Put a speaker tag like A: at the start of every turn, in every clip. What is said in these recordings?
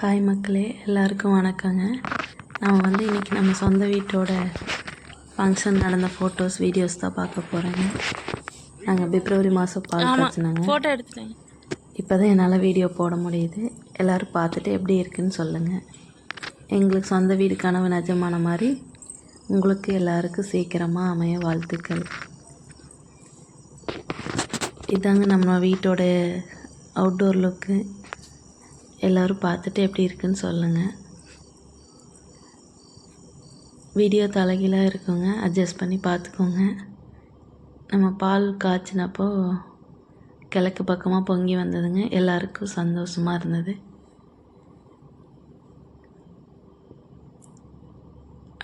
A: Hi மக்களே எல்லாருக்கும் வணக்கங்க. நான் வந்து இன்றைக்கி நம்ம சொந்த வீட்டோட ஃபங்க்ஷன் நடந்த ஃபோட்டோஸ் வீடியோஸ் தான் பார்க்க போகிறேங்க நாங்கள் பிப்ரவரி மாதம் காய்ச்சினாங்க.
B: ஃபோட்டோ எடுத்துட்டேன்
A: இப்போ தான் என்னால் வீடியோ போட முடியுது. எல்லோரும் பார்த்துட்டு எப்படி இருக்குன்னு சொல்லுங்கள் எங்களுக்கு சொந்த வீடு கனவு நிஜமான மாதிரி உங்களுக்கு எல்லாருக்கும் சீக்கிரமாக அமைய வாழ்த்துக்கள். இதாங்க நம்ம வீட்டோட அவுட்டோர் லுக்கு எல்லோரும் பார்த்துட்டு எப்படி இருக்குன்னு சொல்லுங்கள் வீடியோ தலைகீழாக இருக்குங்க அட்ஜஸ்ட் பண்ணி பார்த்துக்கோங்க. நம்ம பால் காய்ச்சினப்போ கிழக்கு பக்கமாக பொங்கி வந்ததுங்க. எல்லாருக்கும் சந்தோஷமாக இருந்தது.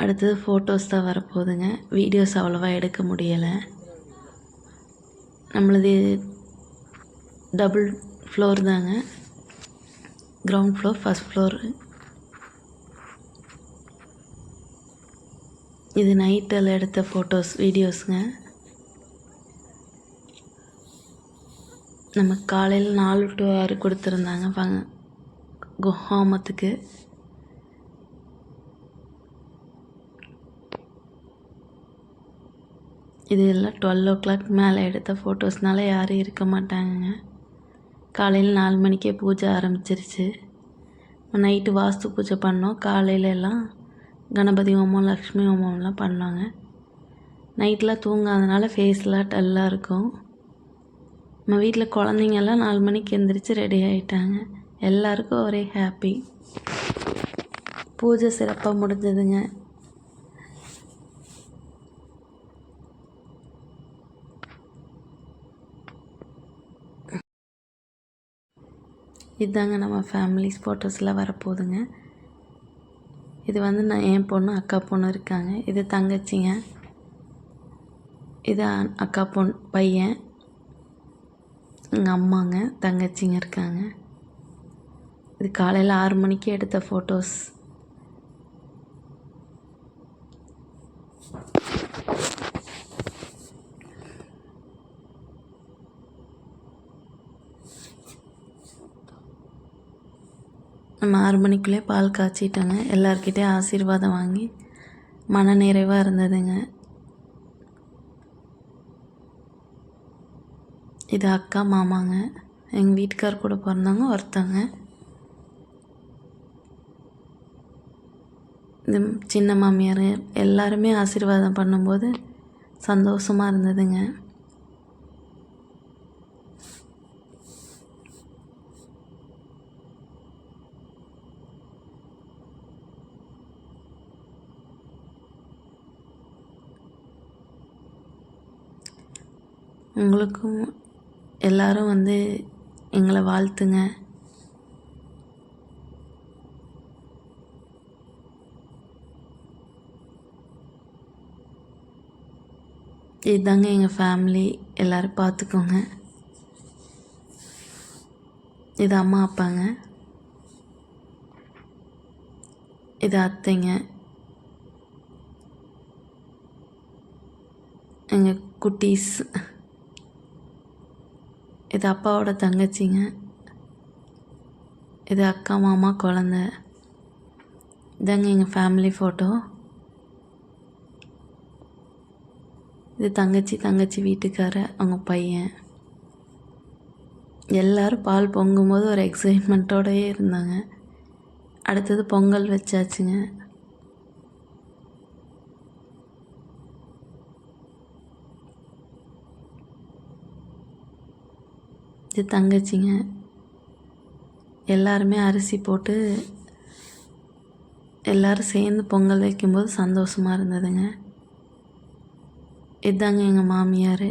A: அடுத்தது ஃபோட்டோஸ் தான் வரப்போகுதுங்க. வீடியோஸ் அவ்வளோவா எடுக்க முடியலை. நம்மளது டபுள் ஃப்ளோர் தாங்க. கிரவுண்ட் ஃப்ளோர் ஃபஸ்ட் ஃப்ளோர் இது நைட்டில் எடுத்த ஃபோட்டோஸ் வீடியோஸுங்க நம்ம காலையில் நாலு டு ஆறு கொடுத்துருந்தாங்க ஃபங் கு- ஹோமத்துக்கு இது எல்லாம் டுவெல் ஓ கிளாக் மேலே எடுத்த ஃபோட்டோஸ்னால யாரும் இருக்க மாட்டாங்கங்க. காலையில் நாலு மணிக்கே பூஜை ஆரம்பிச்சிருச்சு. நைட்டு வாஸ்து பூஜை பண்ணோம். காலையில எல்லாம் கணபதி ஹோமம் லக்ஷ்மி ஹோமம்லாம் பண்ணாங்க. நைட்டில் தூங்காதனால ஃபேஸ்லாம் டல்லாக இருக்கும். நம்ம வீட்டில் குழந்தைங்கெல்லாம் நாலு மணிக்கு எந்திரிச்சு ரெடி ஆகிட்டாங்க எல்லாருக்கும் ஒரே ஹாப்பி பூஜை சிறப்பாக முடிஞ்சதுங்க. இதாங்க நம்ம ஃபேமிலிஸ் ஃபோட்டோஸ்லாம் வரப்போகுதுங்க. இது வந்து நான் என் பொண்ணு அக்கா பொண்ணு இருக்காங்க. இது தங்கச்சிங்க. இது அக்கா பொண் பையன். எங்கள் அம்மாங்க தங்கச்சிங்க இருக்காங்க. இது காலையில் ஆறு மணிக்கு எடுத்த ஃபோட்டோஸ் நம்ம ஆறு மணிக்குள்ளே பால் காய்ச்சிட்டோங்க எல்லார்கிட்டயும் ஆசீர்வாதம் வாங்கி மன நிறைவாக இருந்ததுங்க. இது அக்கா மாமாங்க. எங்கள் வீட்டுக்கார் கூட பிறந்தவங்க ஒருத்தவங்க இது சின்ன மாமியார் எல்லாருமே ஆசீர்வாதம் பண்ணும்போது சந்தோஷமாக இருந்ததுங்க. உங்களுக்கும் எல்லாரும் வந்து எங்களை வாழ்த்துங்க. இதுதாங்க எங்கள் ஃபேமிலி எல்லோரும் பார்த்துக்கோங்க இது அம்மா அப்பாங்க. இது அத்தைங்க. எங்கள் குட்டீஸ். இது அப்பாவோட தங்கச்சிங்க. இது அக்கா மாமா குழந்த. இதாங்க எங்கள் ஃபேமிலி ஃபோட்டோ இது தங்கச்சி தங்கச்சி வீட்டுக்கார அவங்க பையன். எல்லோரும் பால் பொங்கும்போது ஒரு எக்ஸைட்மெண்ட்டோடயே இருந்தாங்க. அடுத்தது பொங்கல் வச்சாச்சுங்க. இது தங்கச்சிங்க. எல்லாருமே அரிசி போட்டு எல்லாரும் சேர்ந்து பொங்கல் வைக்கும்போது சந்தோஷமாக இருந்ததுங்க. இதாங்க எங்கள் மாமியார்.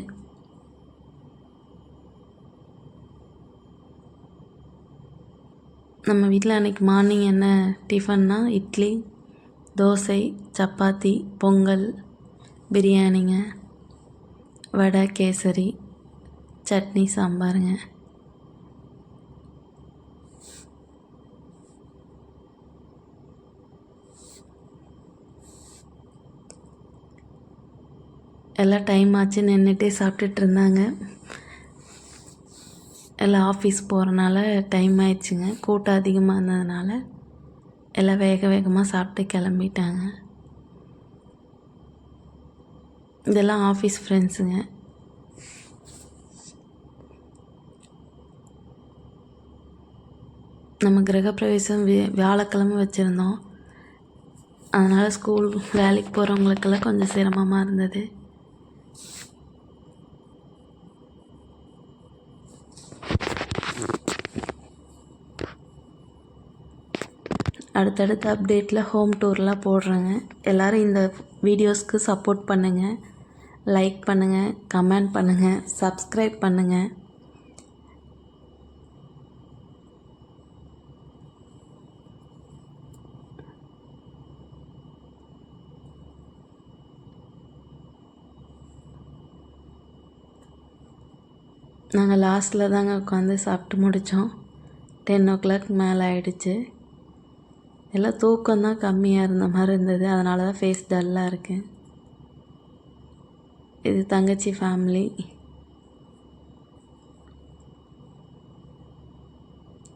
A: நம்ம வீட்டில் அன்றைக்கி மார்னிங் என்ன டிஃபன்னா இட்லி தோசை சப்பாத்தி பொங்கல் பிரியாணிங்க வடை கேசரி சட்னி சாம்பாருங்க. எல்லாம் டைம் ஆச்சு நின்றுட்டே சாப்பிட்டுட்டு இருந்தாங்க. எல்லாம் ஆஃபீஸ் போகிறனால டைம் ஆயிடுச்சுங்க. கூட்டம் அதிகமாக இருந்ததுனால எல்லாம் வேக வேகமாக சாப்பிட்டு கிளம்பிட்டாங்க. இதெல்லாம் ஆஃபீஸ் ஃப்ரெண்ட்ஸுங்க நம்ம கிரகப்பிரவேசம் வி வியாழக்கிழமை வச்சுருந்தோம். அதனால் ஸ்கூல் வேலைக்கு போகிறவங்களுக்கெல்லாம் கொஞ்சம் சிரமமாக இருந்தது. அடுத்தடுத்த அப்டேட்டில் ஹோம் டூர்லாம் போடுறேங்க. எல்லோரும் இந்த வீடியோஸ்க்கு சப்போர்ட் பண்ணுங்கள் லைக் பண்ணுங்கள் கமெண்ட் பண்ணுங்கள் சப்ஸ்கிரைப் பண்ணுங்கள் நாங்கள் லாஸ்ட்டில் தாங்க உட்காந்து சாப்பிட்டு முடித்தோம் டென் ஓ கிளாக் மேலே ஆயிடுச்சு. எல்லாம் தூக்கம் தான் கம்மியாக இருந்த மாதிரி இருந்தது. அதனால தான் ஃபேஸ் டல்லாக இருக்கு. இது தங்கச்சி ஃபேமிலி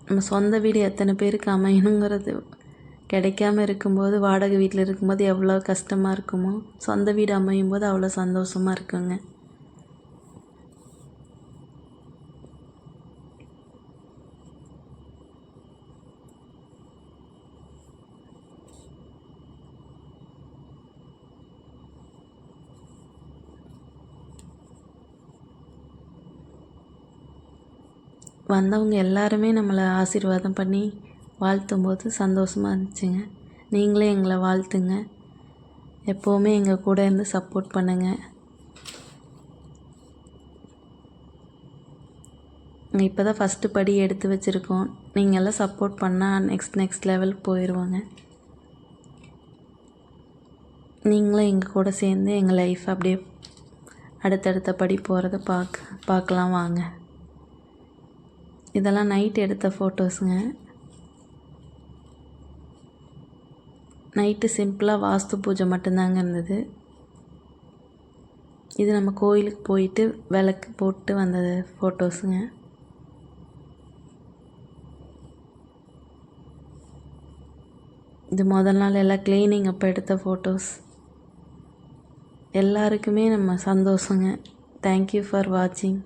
A: நம்ம சொந்த வீடு எத்தனை பேருக்கு அமையணுங்கிறது கிடைக்காம இருக்கும்போது வாடகை வீட்டில் இருக்கும்போது எவ்வளோ கஷ்டமாக இருக்குமோ சொந்த வீடு அமையும் போது அவ்வளோ சந்தோஷமாக இருக்குங்க. வந்தவங்க எல்லாருமே நம்மளை ஆசீர்வாதம் பண்ணி வாழ்த்தும் போது சந்தோஷமாக இருந்துச்சுங்க. நீங்களே எங்களை வாழ்த்துங்க. எப்போவுமே எங்கள் கூட இருந்து சப்போர்ட் பண்ணுங்கள் இப்போ தான் ஃபஸ்ட்டு படி எடுத்து வச்சுருக்கோம். நீங்கள் எல்லாம் சப்போர்ட் பண்ணால் நெக்ஸ்ட் நெக்ஸ்ட் லெவல் போயிடுவாங்க நீங்களும் எங்கள் கூட சேர்ந்து எங்கள் லைஃப் அப்படியே அடுத்தடுத்த படி போகிறத பார்க்க பார்க்கலாம் வாங்க. இதெல்லாம் நைட் எடுத்த ஃபோட்டோஸுங்க நைட்டு சிம்பிளாக வாஸ்து பூஜை மட்டும்தாங்க இருந்தது. இது நம்ம கோயிலுக்கு போயிட்டு விளக்கு போட்டு வந்த ஃபோட்டோஸுங்க இது முதல் நாள் எல்லாம் க்ளீனிங் அப்போ எடுத்த ஃபோட்டோஸ் எல்லாருக்குமே நம்ம சந்தோஷங்க. தேங்க்யூ ஃபார் வாட்சிங்